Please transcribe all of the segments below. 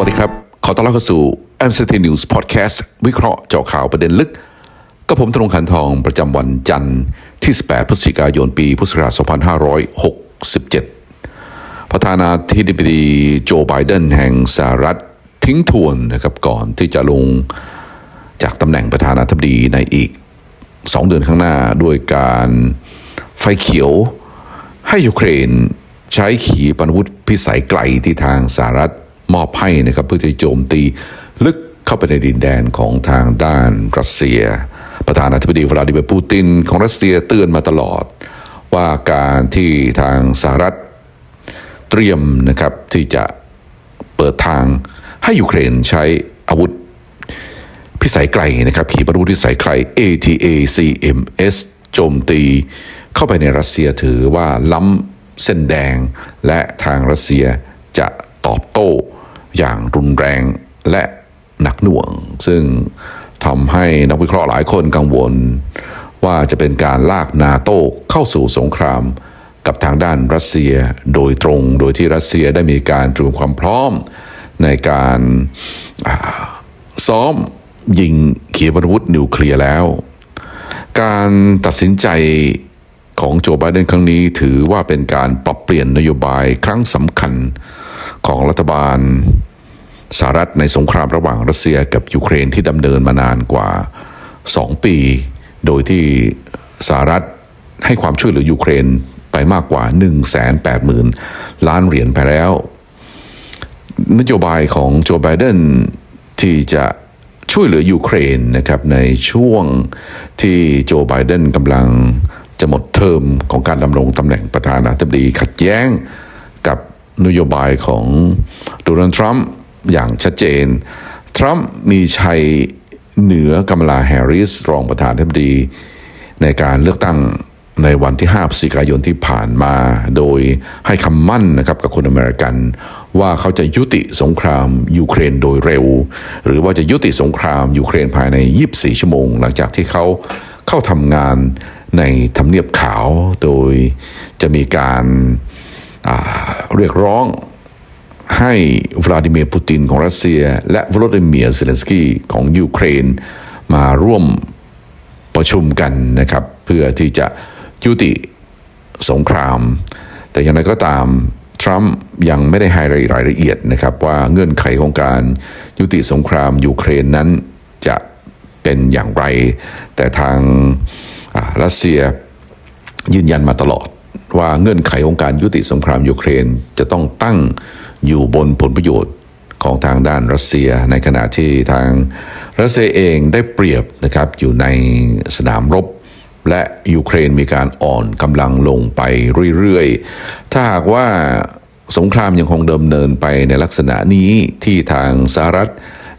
วัสดีครับ ขอต้อนรับเข้าสู่ MCT News Podcast วิเคราะห์เจาะข่าวประเด็นลึก กับผมธนงขันทองประจำวันจันทร์ที่ 18 พฤศจิกายน ปีพุทธศักราช 2567 ประธานาธิบดีโจไบเดนแห่งสหรัฐทิ้งทวนนะครับก่อนที่จะลงจากตำแหน่งประธานาธิบดีในอีก 2 เดือนข้างหน้าด้วยการไฟเขียวให้ยูเครน ใช้ขีปนาวุธพิสัยไกลที่ทางสหรัฐ มอบให้นะครับเพื่อจะโจมตีลึกเข้าไปในดินแดนของทางด้านรัสเซีย ประธานาธิบดีวลาดิเมียร์ปูตินของรัสเซียเตือนมาตลอด ว่าการที่ทางสหรัฐเตรียมนะครับที่จะเปิดทางให้ยูเครนใช้อาวุธพิสัยไกลนะครับขีปนาวุธพิสัยไกล ATACMS โจมตีเข้าไปในรัสเซียถือว่าล้ำเส้นแดง และทางรัสเซียจะตอบโต้ อย่างรุนแรงและหนักหน่วง ซึ่งทำให้นักวิเคราะห์หลายคนกังวล ว่าจะเป็นการลากนาโต้เข้าสู่สงคราม กับทางด้านรัสเซียโดยตรง โดยที่รัสเซียได้มีการเตรียมความพร้อม ในการาซ้อมยิงเขีปนาวุธนิวเคลียร์แล้ว การตัดสินใจของโจไบเดนครั้งนี้ถือว่าเป็นการปรับเปลี่ยนนโยบายครั้งสำคัญ ของรัฐบาลสหรัฐในสงครามระหว่างรัสเซียกับยูเครนที่ดำเนินมานานกว่า 2 ปี โดยที่สหรัฐให้ความช่วยเหลือยูเครนไปมากกว่า 180,000 ล้านเหรียญไปแล้ว นโยบายของโจไบเดนที่จะช่วยเหลือยูเครนนะครับในช่วงที่โจไบเดนกำลังจะหมดเทอมของการดำรงตำแหน่งประธานาธิบดีขัดแย้ง นโยบายของโดนัลด์ทรัมป์อย่างชัดเจน ทรัมป์มีชัยเหนือกำลาแฮร์ริสรองประธานาธิบดี ในการเลือกตั้งในวันที่5พฤศจิกายนที่ผ่านมา โดยให้คำมั่นนะครับกับคนอเมริกัน ว่าเขาจะยุติสงครามยูเครนโดยเร็ว หรือว่าจะยุติสงครามยูเครนภายใน 24 ชั่วโมง หลังจากที่เขาเข้าทำงานในทำเนียบขาว โดยจะมีการ เรียกร้องให้วลาดิเมียร์ปูตินของรัสเซีย และวลาดิเมียร์เซเลนสกี้ของยูเครน มาร่วมประชุมกันนะครับ เพื่อที่จะยุติสงคราม แต่อย่างไรก็ตามทรัมป์ยังไม่ได้ให้รายละเอียดนะครับ ว่าเงื่อนไขของการยุติสงครามยูเครนนั้นจะเป็นอย่างไร แต่ทางรัสเซียยืนยันมาตลอด ว่าเงื่อนไขของการยุติสงครามยูเครนจะต้องตั้งอยู่บนผลประโยชน์ของทางด้านรัสเซีย ในขณะที่ทางรัสเซียเองได้เปรียบนะครับอยู่ในสนามรบ และยูเครนมีการอ่อนกำลังลงไปเรื่อยๆ ถ้าหากว่าสงครามยังคงเดิมเนินไปในลักษณะนี้ที่ทางสหรัฐ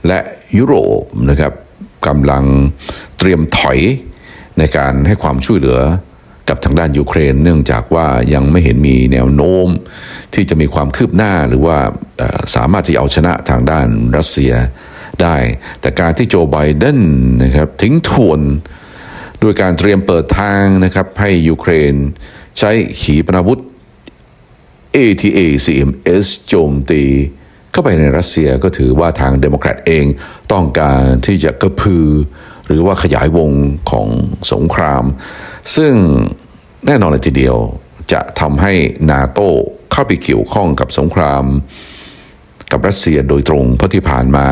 และยุโรปนะครับกำลังเตรียมถอยในการให้ความช่วยเหลือ กับทางด้านยูเครน เนื่องจากว่ายังไม่เห็นมีแนวโน้ม ที่จะมีความคืบหน้าหรือว่าสามารถที่เอาชนะทางด้านรัสเซียได้ แต่การที่โจไบเดนนะครับทิ้งทวนโดยการเตรียมเปิดทางนะครับให้ยูเครน ใช้ขีปนาวุธ ATACMS โจมตีเข้าไปในรัสเซียก็ถือว่าทางเดโมแครตเองต้องการที่จะกระพือ หรือว่าขยายวงของสงคราม ซึ่ง แน่นอนเลยทีเดียวจะทำให้นาโต้เข้าไปเกี่ยวข้องกับสงคราม กับรัสเซียโดยตรงเพราะที่ผ่านมา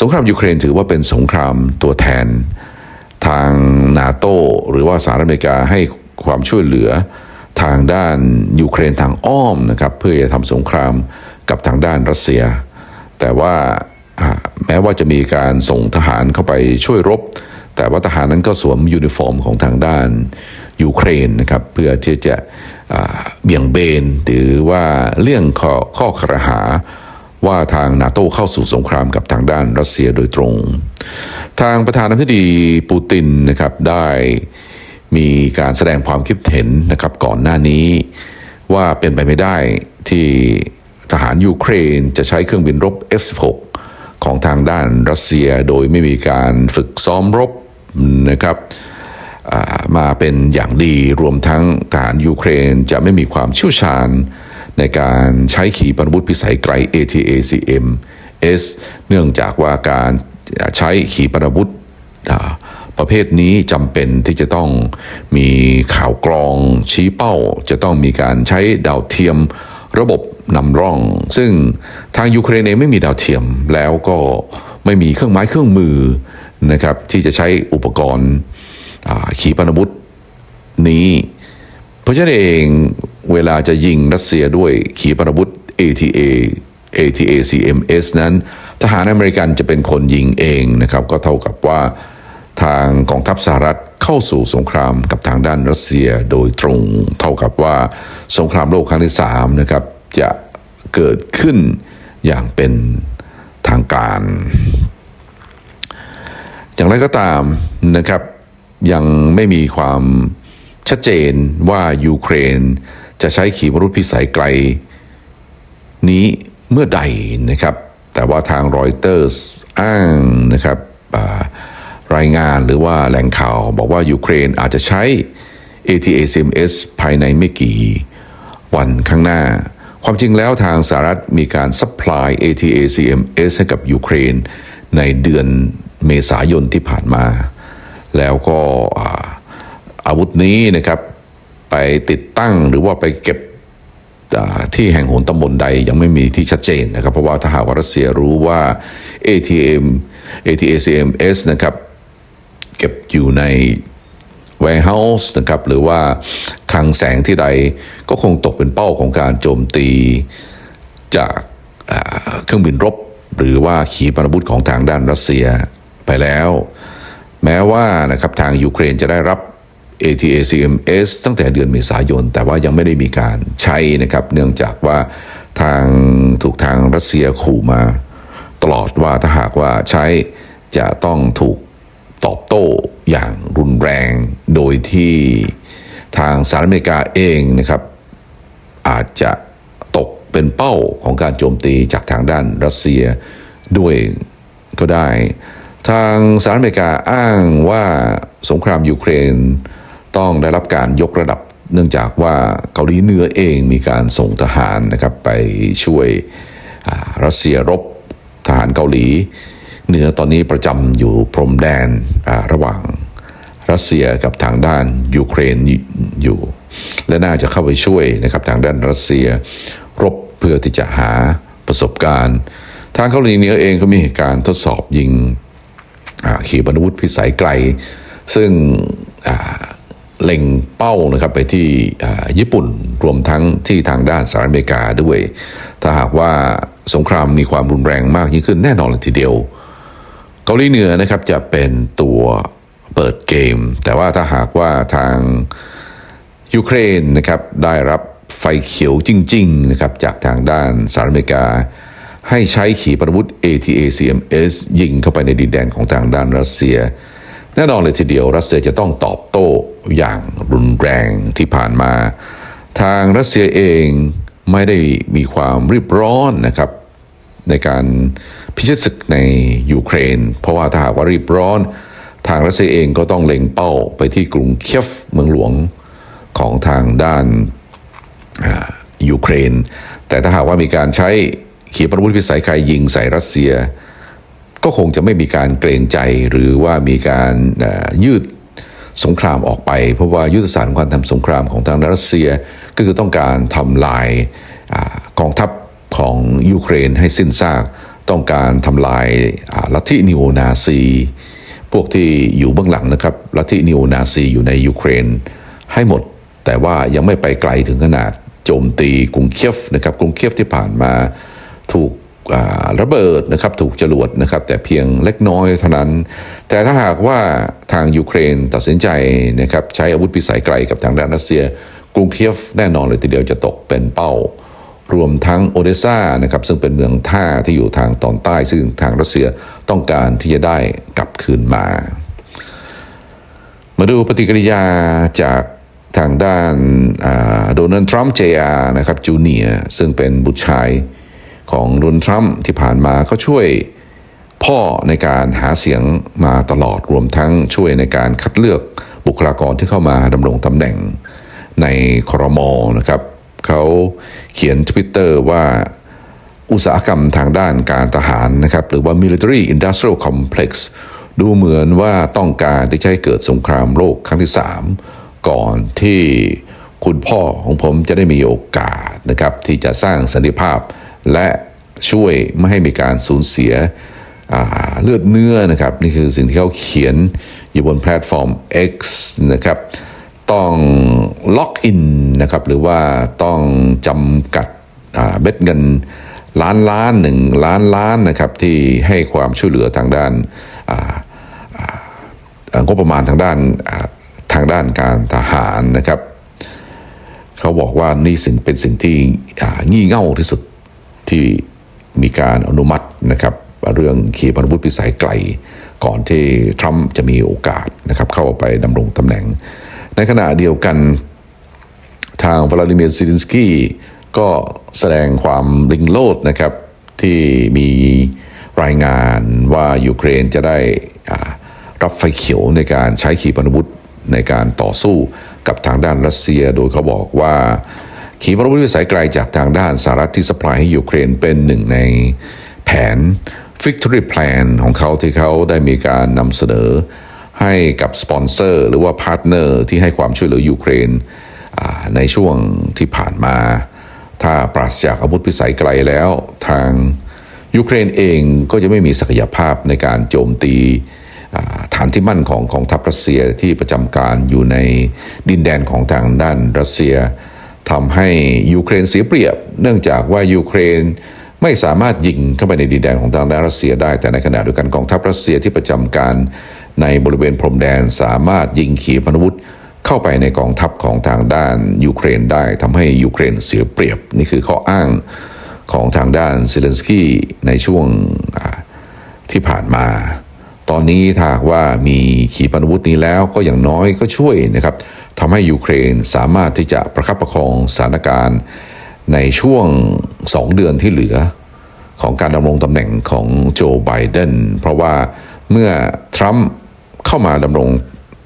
สงครามยูเครนถือว่าเป็นสงครามตัวแทน ทางนาโต้หรือว่าสหรัฐอเมริกาให้ความช่วยเหลือทางด้านยูเครนทางอ้อมนะครับเพื่อจะทำสงครามกับทางด้านรัสเซีย แต่ว่าอ่าแม้ว่าจะมีการส่งทหารเข้าไปช่วยรบ แต่ว่าทหารนั้นก็สวมยูนิฟอร์มของทางด้าน ยูเครนนะครับเพื่อที่จะเบี่ยงเบนหรือว่าเลี่ยงข้อข้อครหาว่าทางนาโต้เข้าสู่สงครามกับทางด้านรัสเซียโดยตรง ทางประธานาธิบดีปูตินนะครับได้มีการแสดงความคิดเห็นนะครับก่อนหน้านี้ ว่าเป็นไปไม่ได้ที่ทหารยูเครนจะใช้เครื่องบินรบ F-16 ของทางด้านรัสเซียโดยไม่มีการฝึกซ้อมรบนะครับ มาเป็นอย่างดีรวมทั้งทหารยูเครนจะไม่มีความเชี่ยวชาญ ในการใช้ขีปนาวุธพิสัยไกล ata cm s เนื่องจากว่าการใช้ขีปนาวุธประเภทนี้จำเป็นที่จะต้องมีข่าวกรองชี้เป้า จะต้องมีการใช้ดาวเทียมระบบนำร่อง ซึ่งทางยูเครนเองไม่มีดาวเทียมแล้วก็ไม่มีเครื่องไม้เครื่องมือนะครับที่จะใช้อุปกรณ์ ขีปนาวุธนี้ เพราะฉะนั้นเองเวลาจะยิงรัสเซียด้วยขีปนาวุธ ATA ATACMS นั้นทหารอเมริกันจะเป็นคนยิงเองนะครับ ก็เท่ากับว่าทางกองทัพสหรัฐเข้าสู่สงครามกับทางด้านรัสเซียโดยตรง เท่ากับว่าสงครามโลกครั้งที่สามนะครับจะเกิดขึ้นอย่างเป็นทางการ อย่างไรก็ตามนะครับ ยังไม่มีความชัดเจนว่ายูเครน จะใช้ขีปนาวุธพิสัยไกล นี้เมื่อใดนะครับ แต่ว่าทางรอยเตอร์สอ้างนะครับรายงานหรือว่าแหล่งข่าวบอกว่ายูเครนอาจจะใช้ ATACMS ภายในไม่กี่วันข้างหน้า ความจริงแล้วทางสหรัฐมีการซัพพลาย ATACMS ให้กับยูเครน ในเดือนเมษายนที่ผ่านมา แล้วก็อาอาวุธนี้นะครับไปติดตั้งหรือว่าไปเก็บที่แห่งหนตำบลใดยังไม่มีที่ชัดเจนนะครับ เพราะว่าถ้าหากว่ารัสเซียรู้ว่า ATM ATACMS นะครับเก็บอยู่ใน warehouse นะครับหรือว่าคลังแสงที่ใดก็คงตกเป็นเป้าของการโจมตีจากเครื่องบินรบ หรือว่าขีปนาวุธของทางด้านรัสเซียไปแล้ว แม้ว่านะครับทางยูเครนจะได้รับ ATACMS ตั้งแต่เดือนเมษายน แต่ว่ายังไม่ได้มีการใช้นะครับเนื่องจากว่าทางถูกทางรัสเซียขู่มาตลอดว่าถ้าหากว่าใช้จะต้องถูกตอบโต้อย่างรุนแรง โดยที่ทางสหรัฐอเมริกาเองนะครับ อาจจะตกเป็นเป้าของการโจมตีจากทางด้านรัสเซียด้วยก็ได้ ทางสหรัฐอเมริกาอ้างว่าสงครามยูเครนต้องได้รับการยกระดับเนื่องจากว่าเกาหลีเหนือเองมีการส่งทหารนะครับไปช่วยรัสเซียรบทหารเกาหลี เหนือตอนนี้ประจำอยู่พรมแดนระหว่างรัสเซียกับทางด้านยูเครนอยู่ และน่าจะเข้าไปช่วยนะครับทางด้านรัสเซียรบเพื่อที่จะหาประสบการณ์ ทางเกาหลีเหนือเองก็มีการทดสอบยิง ขีปนาวุธพิสัยไกล ซึ่งเล็งเป้านะครับไปที่ญี่ปุ่นรวมทั้งที่ทางด้านสหรัฐอเมริกาด้วย ถ้าหากว่าสงครามมีความรุนแรงมากยิ่งขึ้นแน่นอนเลยทีเดียว เกาหลีเหนือนะครับจะเป็นตัวเปิดเกม แต่ว่าถ้าหากว่าทางยูเครนนะครับได้รับไฟเขียวจริง ๆ นะครับจากทางด้านสหรัฐอเมริกา ให้ใช้ขีปนาวุธ ATACMS ยิงเข้าไปในดินแดนของทางด้านรัสเซีย แน่นอนเลยทีเดียวรัสเซียจะต้องตอบโต้อย่างรุนแรงที่ผ่านมา ทางรัสเซียเองไม่ได้มีความรีบร้อนนะครับในการพิชิตศึกในยูเครน เพราะว่าถ้าหากว่ารีบร้อน ทางรัสเซียเองก็ต้องเล็งเป้าไปที่กรุงเคียฟเมืองหลวงของทางด้านยูเครน แต่ถ้าหากว่ามีการใช้ ขีปนาวุธพิสัยไกลยิงใส่รัสเซีย ก็คงจะไม่มีการเกรงใจหรือว่ามีการยืดสงครามออกไป เพราะว่ายุทธศาสตร์ของการทำสงครามของทางรัสเซียก็คือต้องการทำลายกองทัพของยูเครนให้สิ้นซาก ต้องการทำลายลัทธินิโอนาซี พวกที่อยู่เบื้องหลังนะครับลัทธินิโอนาซีอยู่ในยูเครนให้หมด แต่ว่ายังไม่ไปไกลถึงขนาดโจมตีกรุงเคียฟนะครับกรุงเคียฟที่ผ่านมา ถูกระเบิดนะครับถูกจรวดนะครับแต่เพียงเล็กน้อยเท่านั้น แต่ถ้าหากว่าทางยูเครนตัดสินใจนะครับใช้อาวุธพิสัยไกลกับทางด้านรัสเซีย กรุงเคียฟแน่นอนเลยทีเดียวจะตกเป็นเป้ารวมทั้งโอเดซานะครับซึ่งเป็นเมืองท่าที่อยู่ทางตอนใต้ ซึ่งทางรัสเซียต้องการที่จะได้กลับคืนมา มาดูปฏิกิริยาจากทางด้านโดนัลด์ทรัมป์ JR นะครับจูเนียซึ่งเป็นบุตรชาย ของโดนัลด์ทรัมป์ที่ผ่านมาก็ช่วยพ่อในการหาเสียงมาตลอดรวมทั้งช่วยในการคัดเลือกบุคลากรที่เข้ามาดำรงตำแหน่งในครมนะครับเขาเขียน Twitter ว่าอุตสาหกรรมทางด้านการทหารนะครับหรือว่า military industrial complex ดูเหมือนว่าต้องการที่จะให้เกิดสงครามโลกครั้งที่ 3 ก่อนที่คุณพ่อของผมจะได้มีโอกาสนะครับที่จะสร้างสันติภาพ และช่วยไม่ให้มีการสูญเสียเลือดเนื้อนะครับนี่คือสิ่งที่เขาเขียนอยู่บนแพลตฟอร์ม X นะครับต้องล็อกอินนะครับหรือว่าต้องจำกัดเบ็ดเงินล้านล้านหนึ่งล้านล้านนะครับที่ให้ความช่วยเหลือทางด้านงบประมาณทางด้านทางด้านการทหารนะครับ เขาบอกว่านี่สิ่งเป็นสิ่งที่งี่เง่าที่สุด ที่มีการอนุมัตินะครับเรื่องขีปนาวุธพิสัยไกล ก่อนที่ทรัมป์จะมีโอกาสนะครับเข้าไปดำรงตำแหน่ง ในขณะเดียวกันทางวลาดิเมียร์ซิลินสกี้ก็แสดงความริงโลดนะครับที่มีรายงานว่ายูเครนจะได้รับไฟเขียวในการใช้ขีปนาวุธในการต่อสู้กับทางด้านรัสเซีย โดยเขาบอกว่า ขีปนาวุธวิสัยไกลจากทางด้านสหรัฐที่สปายให้ยูเครนเป็นหนึ่งในแผน Victory Plan ของเขาที่เขาได้มีการนำเสนอให้กับสปอนเซอร์หรือว่าพาร์ทเนอร์ที่ให้ความช่วยเหลือยูเครนในช่วงที่ผ่านมา ถ้าปราศจากอาวุธพิสัยไกลแล้วทางยูเครนเองก็จะไม่มีศักยภาพในการโจมตีฐานที่มั่นของของทัพรัสเซียที่ประจำการอยู่ในดินแดนของทางด้านรัสเซีย ทำให้ยูเครนเสียเปรียบ เนื่องจากว่ายูเครนไม่สามารถยิงเข้าไปในดินแดนของทางด้านรัสเซียได้ แต่ในขณะเดียวกันกองทัพรัสเซียที่ประจำการในบริเวณพรมแดนสามารถยิงขีปนาวุธเข้าไปในกองทัพของทางด้านยูเครนได้ทำให้ยูเครนเสียเปรียบ นี่คือข้ออ้างของทางด้านเซเลนสกี้ในช่วงที่ผ่านมา ตอนนี้ถ้าว่ามีขีปนาวุธนี้แล้วก็อย่างน้อยก็ช่วยนะครับทำให้ยูเครนสามารถที่จะประคับประคองสถานการณ์ ในช่วงสองเดือนที่เหลือ ของการดำรงตำแหน่งของโจไบเดนเพราะว่าเมื่อทรัมป์เข้ามาดำรง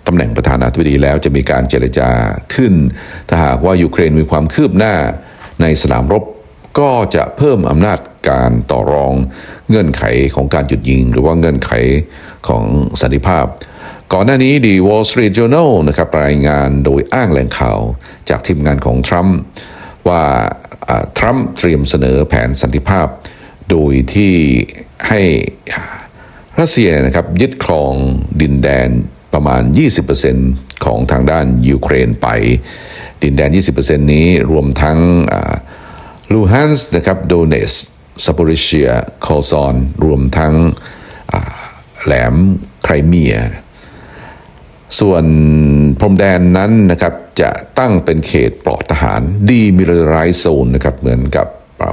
ตำแหน่งประธานาธิบดีแล้วจะมีการเจรจาขึ้น ถ้าหากว่ายูเครนมีความคืบหน้าในสนามรบก็จะเพิ่มอำนาจการต่อรองเงื่อนไขของการหยุดยิง หรือว่าเงื่อนไข ของสันติภาพ ก่อนหน้านี้ The Wall Street Journal นะครับรายงานโดยอ้างแหล่งข่าวจากทีมงานของทรัมป์ว่าทรัมป์เตรียมเสนอแผนสันติภาพ โดยที่ให้รัสเซียนะครับยึดครองดินแดนประมาณ 20%ของทางด้านยูเครนไป ดินแดน 20%นี้รวมทั้งลูฮันส์นะครับโดเนสซาปริเชียคอซอน รวมทั้ง แหลมไครเมีย ส่วนพรมแดนนั้นนะครับจะตั้งเป็นเขตปลอดทหารดีมิลไรโซนนะครับเหมือนกับ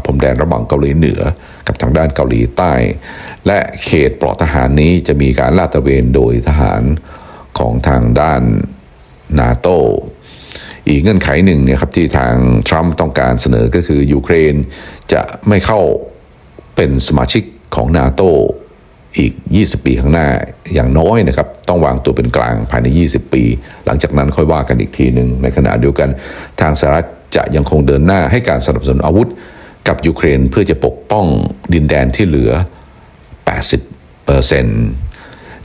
พรมแดนระหว่างเกาหลีเหนือกับทางด้านเกาหลีใต้ และเขตปลอดทหารนี้จะมีการลาดตระเวนโดยทหารของทางด้านนาโตอีกเงื่อนไขหนึ่งเนี่ยครับที่ทางทรัมป์ต้องการเสนอก็คือยูเครนจะไม่เข้าเป็นสมาชิกของนาโต อีก 20 ปีข้างหน้าอย่างน้อยนะครับ ต้องวางตัวเป็นกลางภายใน 20 ปี หลังจากนั้นค่อยว่ากันอีกทีหนึ่งในขณะเดียวกัน ทางสหรัฐจะยังคงเดินหน้าให้การสนับสนุนอาวุธ กับยูเครนเพื่อจะปกป้องดินแดนที่เหลือ 80เปอร์เซ็นต์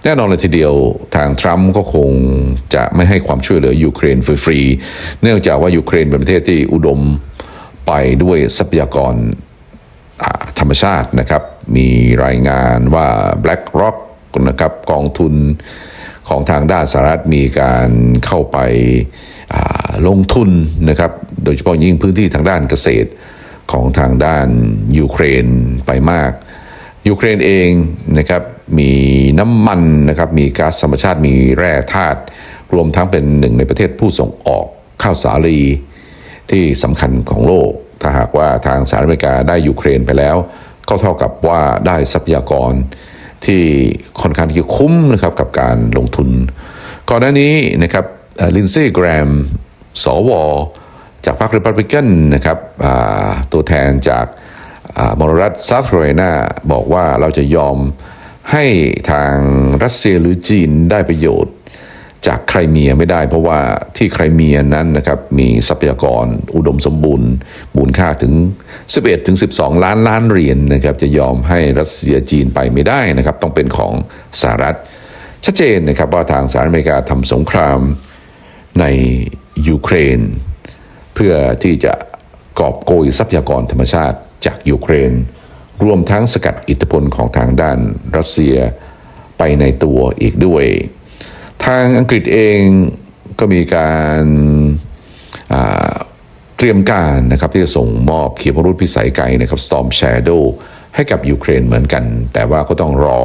แน่นอนเลยทีเดียวทางทรัมป์ก็คงจะไม่ให้ความช่วยเหลือยูเครนฟรีๆเนื่องจากว่ายูเครนเป็นประเทศที่อุดมไปด้วยทรัพยากรธรรมชาตินะครับ มีรายงานว่า BlackRock นะครับกองทุนของทางด้านสหรัฐมีการเข้าไปาลงทุนนะครับ โดยเฉพาะยิ่งพื้นที่ทางด้านเกษตรของทางด้านยูเครนไปมาก ยูเครนเองนะครับมีน้ำมันนะครับมีก๊าซธรรมชาติมีแร่ธาตุรวมทั้งเป็นหนึ่งในประเทศผู้ส่งออกข้าวสาลีที่สำคัญของโลก ถ้าหากว่าทางสหรัฐอเมริกาได้ยูเครนไปแล้ว ก็เท่ากับว่าได้ทรัพยากรที่ค่อนข้างที่จะคุ้มนะครับกับการลงทุน ก่อนหน้านี้นะครับลินซี่แกรมสวจากพรรครีพับลิกันนะครับตัวแทนจากอ่ามรรัฐซา t แครไลนาบอกว่าเราจะยอมให้ทางรัสเซียหรือจีนได้ประโยชน์ จากไครเมียไม่ได้ เพราะว่าที่ไครเมียนั้นนะครับมีทรัพยากรอุดมสมบูรณ์มูลค่าถึง 11ถึง12 ล้านล้านเหรียญนนะครับจะยอมให้รัสเซียจีนไปไม่ได้นะครับต้องเป็นของสหรัฐ ชัดเจนนะครับว่าทางสหรัฐอเมริกาทำสงครามในยูเครน เพื่อที่จะกอบโกยทรัพยากรธรรมชาติจากยูเครน รวมทั้งสกัดอิทธิพลของทางด้านรัสเซียไปในตัวอีกด้วย ทางอังกฤษเองก็มีการเตรียมการนะครับที่จะส่งมอบเขีปนาวุธพิสัยไกลนะครับ Storm Shadow ให้กับยูเครนเหมือนกัน แต่ว่าก็ต้องรอ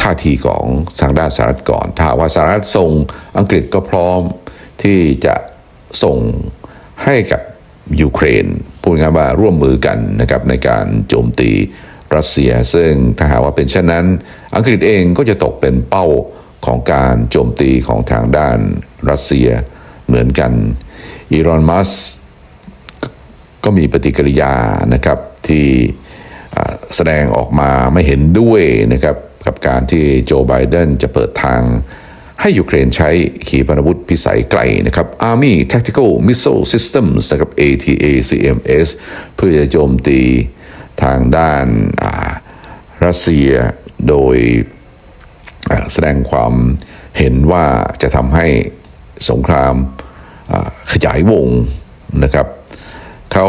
ท่าทีของทางด้านสหรัฐก่อน ถ้าว่าสหรัฐส่งอังกฤษก็พร้อมที่จะส่งให้กับยูเครนพูดง่ายว่าร่วมมือกันนะครับในการโจมตีรัสเซีย ซึ่งถ้าหากว่าเป็นเช่นนั้น อังกฤษเองก็จะตกเป็นเป้า ของการโจมตีของทางด้านรัสเซียเหมือนกันอีรอนมัสก็มีปฏิกิริยานะครับที่แสดงออกมาไม่เห็นด้วยนะครับกับการที่โจไบเดนจะเปิดทางให้ยูเครนใช้ขีปนาวุธพิสัยไกลนะครับ Army Tactical Missile Systems นะครับ ATACMS เพื่อจะโจมตีทางด้านรัสเซียโดย แสดงความเห็นว่าจะทำให้สงครามขยายวงนะครับเขา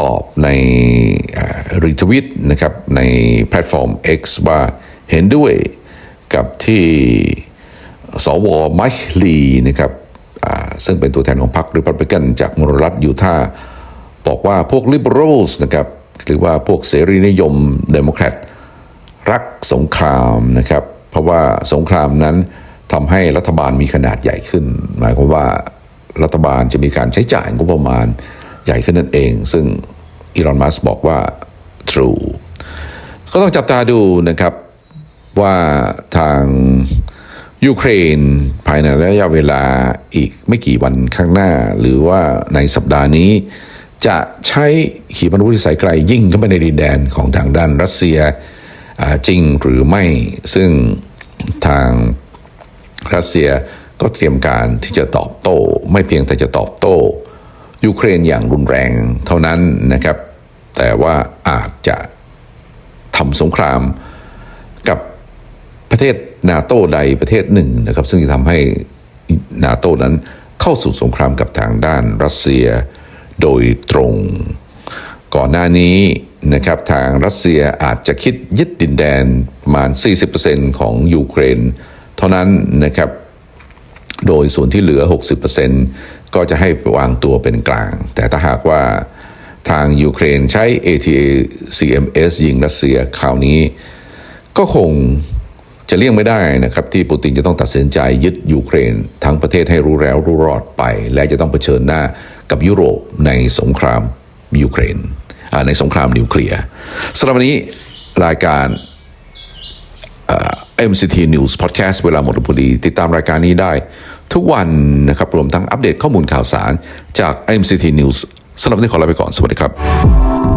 ตอบในรีทวิตนะครับในแพลตฟอร์ม X ว่าเห็นด้วยกับที่สวไมค์ลีนะครับซึ่งเป็นตัวแทนของพรรคริพับลิกันจากมลรัฐยูทาห์บอกว่าพวก liberals นะครับหรือว่าพวกเสรีนิยมเดโมแครต รักสงครามนะครับ เพราะว่าสงครามนั้นทำให้รัฐบาลมีขนาดใหญ่ขึ้น หมายความว่ารัฐบาลจะมีการใช้จ่ายงบประมาณใหญ่ขึ้นนั่นเอง ซึ่งอีลอนมัสบอกว่า true ก็ต้องจับตาดูนะครับว่าทางยูเครนภายในระยะเวลาอีกไม่กี่วันข้างหน้า หรือว่าในสัปดาห์นี้ จะใช้ขีปนาวุธพิสัยไกลยิงเข้าไปในดินแดนของทางด้านรัสเซีย จริงหรือไม่ซึ่งทางรัสเซียก็เตรียมการที่จะตอบโต้ ไม่เพียงแต่จะตอบโต้ ยูเครนอย่างรุนแรงเท่านั้นนะครับ แต่ว่าอาจจะทำสงครามกับประเทศนาโต้ใดประเทศหนึ่งนะครับ ซึ่งจะทำให้นาโต้นั้นเข้าสู่สงครามกับทางด้านรัสเซียโดยตรง ก่อนหน้านี้ นะครับทางรัสเซียอาจจะคิดยึดดินแดนประมาณ 40%ของยูเครน เท่านั้นนะครับ โดยส่วนที่เหลือ 60%ก็จะให้วางตัวเป็นกลาง แต่ถ้าหากว่าทางยูเครนใช้ ATACMS ยิงรัสเซียคราวนี้ ก็คงจะเลี่ยงไม่ได้นะครับที่ปูตินจะต้องตัดสินใจยึดยูเครน ทั้งประเทศให้รู้แล้วรู้รอดไป และจะต้องเผชิญหน้ากับยุโรปในสงครามยูเครน ในสงครามนิวเคลียร์สำหรับวันนี้รายการ MCT News Podcast เวลาหมดพอดีติดตามรายการนี้ได้ทุกวันนะครับ รวมทั้งอัปเดตข้อมูลข่าวสารจาก MCT News สำหรับวันนี้ขอลาไปก่อน สวัสดีครับ